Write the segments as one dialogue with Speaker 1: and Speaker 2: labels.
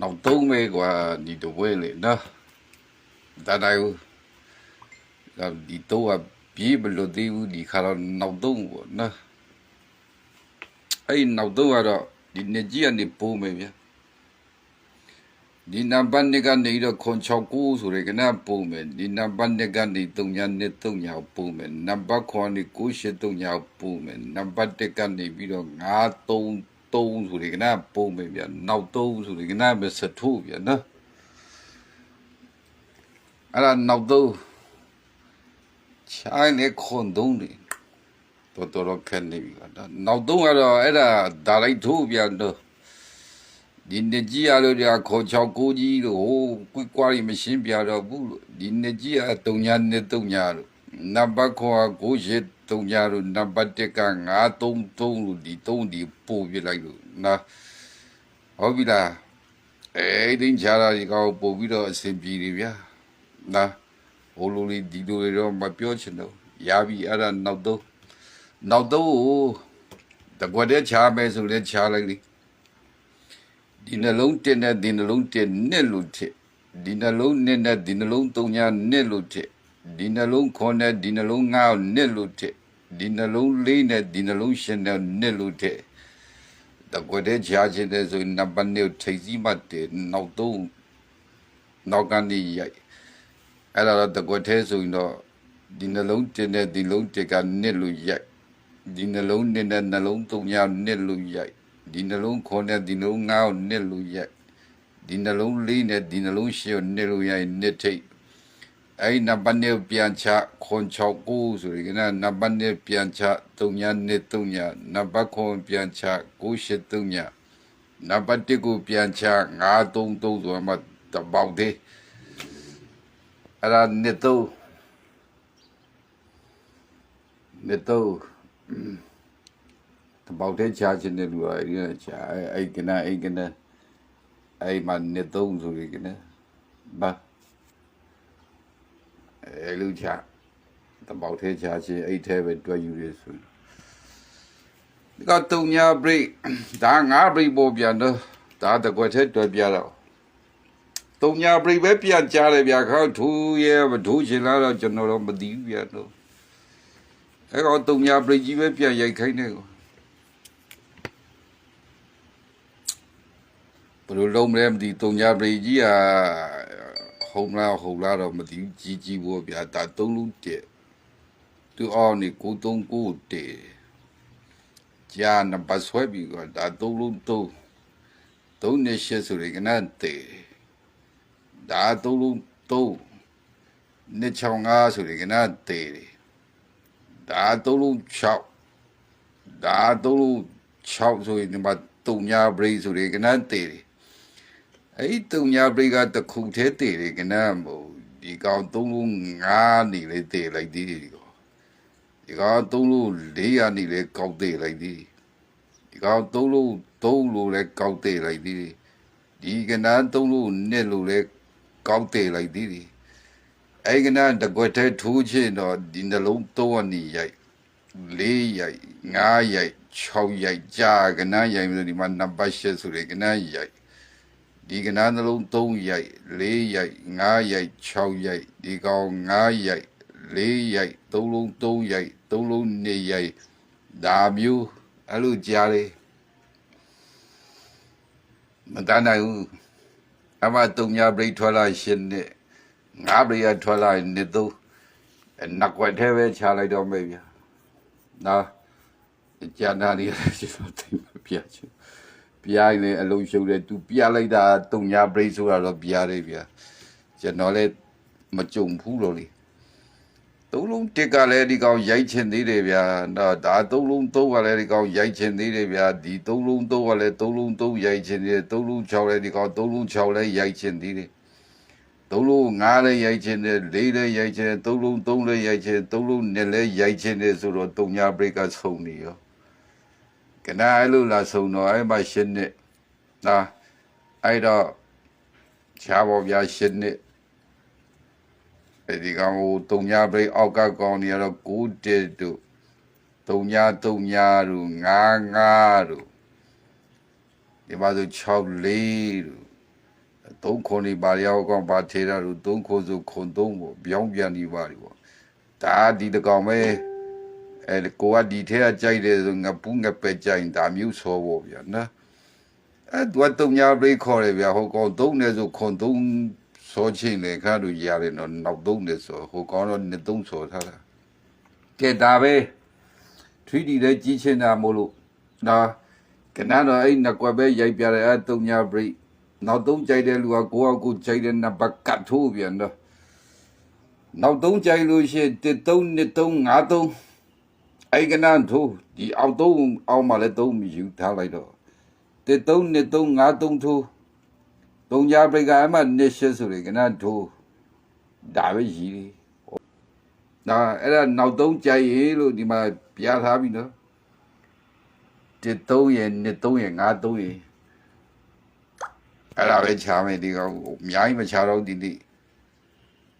Speaker 1: နောက်သုံးပဲကွာဒီတပွဲလေနော်ဒါတိုင်းဦးဒါဒီတော့ကပြေးမလို့သေးဘူးဒီခါတော့နောက်သုံးပေါ့နော်အဲ့ဒီနောက်သုံးကတော့ဒီနေ့ကြီးကနေပိုးမယ်ဗျာဒီနံပါတ်2ကနေတော့ခွန်69ဆိုရယ်ကနပိုးမယ်ဒီနံပါတ်2ကနေ3ညာနဲ့3ညာပိုးမယ်နံပါတ်9ကနေ983ညာပိုးမယ်နံပါတ်1ကနေပြီးတော့ 933ဆိုရယ်ကနပိုးမယ်ဗျာနောက်3ဆိုရယ်ကနပဲစထိုးဗျာနော်အဲ့ဒါနောက်3ချိုင်းလေခွန်သုံးနေတော်တော်ခက်နေပြီကွာဒါနောက်3ကတော့အဲ့ဒါဒါလိုက်ထိုးပြန်တော့ဒီနေ့ကြီးရလို့ကြာခေါ်6ကိုကြီးလို့ဟိုကွကွာရီမရှင်းပြတော့ဘူးလို့ဒီနေ့ကြီးရ3ညာနဲ့3ညာလို့ နံပါတ်ခေါ်9ရှစ်3ညာလို့နံပါတ်1က933လို့ဒီ3ဒီပို့ပြလိုက်လို့နာဟုတ်ပြီလားအဲ့ဒီချာရာဒီကောပို့ပြီးတော့အဆင်ပြေတယ်ဗျာနာဟိုလိုလေးဒီလိုလေးတော့မပြောချင်တော့ရပြီအဲ့ဒါနောက်တော့နောက်တော့တကွက်တဲ့ချာမယ်ဆိုလဲချာလိုက်လိဒီနှလုံးတက်နဲ့ဒီနှလုံးတက်နဲ့လို့ထက်ဒီနှလုံးနဲ့နဲ့ဒီနှလုံးသုံးညာနဲ့လို့ထက် ဒီနှလုံးခွန်နဲ့ဒီနှလုံးငါးနဲ့လို့ထက်ဒီနှလုံးလေးနဲ့ဒီနှလုံးရှင်နဲ့နဲ့လို့ထက်တကွတဲ့ချာချင်းတဲ့ဆိုရင်နံပါတ်1ထိပ်စီးမှတဲ့နောက်သုံးနောက်ကနေရိုက်အဲ့ဒါတော့တကွတဲ့ဆိုရင်တော့ဒီနှလုံးတက်နဲ့ဒီလုံးတက်ကနဲ့လို့ရိုက်ဒီနှလုံးနဲ့နဲ့နှလုံးသုံးညာနဲ့လို့ရိုက်ဒီနှလုံးခေါ်နဲ့ဒီနှလုံးငါးကိုနှစ်လို့ရက်ဒီနှလုံးလေးနဲ့ဒီနှလုံးရှည်ကိုနှစ်လို့ရိုက်နှစ်ထိတ် အဲ့နံပါတ်နဲ့ပြန်ချခွန်6ကိုဆိုရယ်ကနနံပါတ်နဲ့ပြန်ချ3ညနှစ်3ညနံပါတ်ခွန်ပြန်ချ9ရှစ်3ညနံပါတ်1ကိုပြန်ချ9 3 3ဆိုမှတပေါက်သေးအဲ့ဒါနှစ်သုံးနှစ်သုံးတပေါက်တဲ့ချာချင်းတဲ့လူကအဲ့ဒီကချာအဲ့အဲ့ကနအဲ့ကနအဲ့မှာနေသုံးဆိုရကနဘာ အဲ့လူချာတပေါက်တဲ့ချာချင်းအဲ့ထဲပဲတွဲယူရဆိုဒီကတုံညာဘရိတ်ဒါငါဘရိတ်ပေါ်ပြန်တော့ဒါတကွက်ထဲတွဲပြတော့တုံညာဘရိတ်ပဲပြန်ကြားတယ်ဗျာခေါထူရဲမထူချင်လားတော့ကျွန်တော်တော့မသိဘူးဗျာတော့အဲ့တော့တုံညာဘရိတ်ကြီးပဲပြန်ရိုက်ခိုင်းတယ်ကောဘယ်လိုလုံးမလဲမသိတုံညာပရိကြီးက ဟုံလားဟုံလားတော့မသိဘူးကြီးကြီးဘောဗျာဒါသုံးလုံးတက်သူအော်နေကိုသုံးကိုတက်ကြာနံပါတ်ဆွဲပြီးတော့ဒါသုံးလုံးသုံးသုံးနေရှက်ဆိုရကနတက်ဒါသုံးလုံးသုံးနေချောင်းငါဆိုရကနတက်ဒါသုံးလုံး6ဒါသုံးလုံး6ဆိုရင်ဒီမှာတုံညာပရိဆိုရကနတက် အဲ့တုံညာပရိကတခုသေးတည်တယ်ကနမို့ဒီကောင်သုံးလုံးငါးနေလေတည်လိုက်သေးတယ်ဒီကောင်ဒီကောင်သုံးလုံးလေးရနေလေကောက်တည်လိုက်သေးဒီကောင်သုံးလုံးသုံးလို့လေကောက်တည်လိုက်သေးဒီကနသုံးလုံးနဲ့လို့လေကောက်တည်လိုက်သေးတယ်အဲ့ကနတကွက်ထဲထိုးချင်တော့ဒီနှလုံးသုံးရနေရိုက်လေးရိုက်ငါးရိုက်6ရိုက်ကြာကနရိုက်လို့ဒီမှာနံပါတ်8ဆိုရယ်ကနရိုက် ဒီကနာနှလုံး3ရိုက်4ရိုက်5ရိုက်6ရိုက်ဒီကောင်5ရိုက်4ရိုက်3လုံး3ရိုက်3လုံး2ရိုက်ဒါမျိုးအဲ့လိုကြားတယ်မတန်းနိုင်ဘူးအမတုံညာပရိတ်ထွက်လာရှင်နဲ့ငါပရိယထွက်လာနှစ်သုံးအဲ့နောက်ွက်ထဲပဲချလိုက်တော့မယ်ဗျာနော်ကျန်တာလေးကျွန်တော်သိမပြချင် ပြိုင်းလေအလုံးရှုပ်တယ်သူပြလိုက်တာတုံညာပရိတ်ဆိုတာတော့ပြရတယ်ဗျာကျွန်တော်လည်းမကြုံဘူးလို့လေသုံးလုံးတစ်ကလည်းဒီကောင်ရိုက်ချင်သေးတယ်ဗျာတော့ဒါသုံးလုံးသုံးကလည်းဒီကောင်ရိုက်ချင်သေးတယ်ဗျာဒီသုံးလုံးသုံးကလည်းသုံးလုံးသုံးရိုက်ချင်သေးတယ်သုံးလုံး6လည်းဒီကောင်သုံးလုံး6လည်းရိုက်ချင်သေးတယ်သုံးလုံး9လည်းရိုက်ချင်တယ်၄လည်းရိုက်ချင်တယ်သုံးလုံး3လည်းရိုက်ချင်တယ်သုံးလုံး2လည်းရိုက်ချင်တယ်ဆိုတော့တုံညာပရိတ်ကဆုံနေရော ကနအဲ့လိုလာဆုံတော့အဲ့မှာရှင်းနှစ်ဒါအဲ့တော့ချာပေါ်ပြရှင်းနှစ်အဲ့ဒီကောင်ဟိုတုံညာဘရိတ်အောက်ကကောင်နေရတော့9တက်တို့တုံညာတုံညာတို့9 9တို့ဒီမှာဆို6 4တို့သုံးခွန်နေပါရောက်ကောင်ပါထေရတို့သုံးခွန်စုခွန်သုံးပေါ့ပြောင်းပြန်နေပါလိပေါ့ဒါဒီတကောင်ပဲ အဲကိုကဒီထဲကကြိုက်တယ်ဆိုငပူးငပဲကြိုင်ဒါမျိုးဆောပေါ့ဗျာနော်အဲသူကတုံညာပြေးခေါ်တယ်ဗျာဟိုကောင်သုံးနေဆိုခွန်သုံးဆောချင်းလေခါတို့ရတယ်နော်နောက်သုံးနေဆိုဟိုကောင်တော့နှစ်သုံးဆောထားတာကဲဒါပဲ 3D လည်းကြီးချင်တာမို့လို့ဒါကနတော့အဲ့နှစ်ကွက်ပဲရိုက်ပြတယ်အဲတုံညာ break နောက်သုံးကြိုက်တဲ့လူကကိုယ့်အကူကြိုက်တဲ့နံပါတ်ကတ်ထိုးပြန်တော့နောက်သုံးကြိုက်လို့ရှိရင်1 3 2 3 5 3 အဲ့ကနထိုးဒီအောက်သုံးအောက်မှာလည်းသုံးမယူထားလိုက်တော့1 3 2 3 5 3ထိုးသုံးကြ break ကအမှနှစ်ရှစ်ဆိုရယ်ကနထိုးဒါပဲရည်လေဒါအဲ့ဒါနောက်သုံးကြိုက်ရေလို့ဒီမှာပြထားပြီနော်1 3ရယ်2 3ရယ်5 3ရယ်အဲ့ဒါပဲချားမယ်ဒီကောင်အများကြီးမချားတော့ဒီနေ့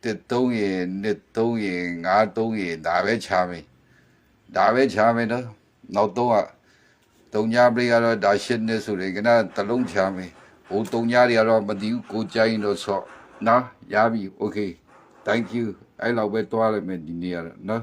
Speaker 1: တစ်သုံးရနှစ်သုံးရငါးသုံးရဒါပဲချားမယ် ဒါပဲချားမယ်နော်နောက်တော့ကတုံညာပရိကတော့ဒါရှစ်နှစ်ဆိုတယ်ကနတလုံးချားမယ်ဟိုတုံညာတွေကတော့မသိဘူးကိုကြိုင်းတော့ဆော့နော်ရပြီ okay thank you အဲ့လောက်ပဲတွားလိုက်မယ်ဒီနေ့ကတော့နော်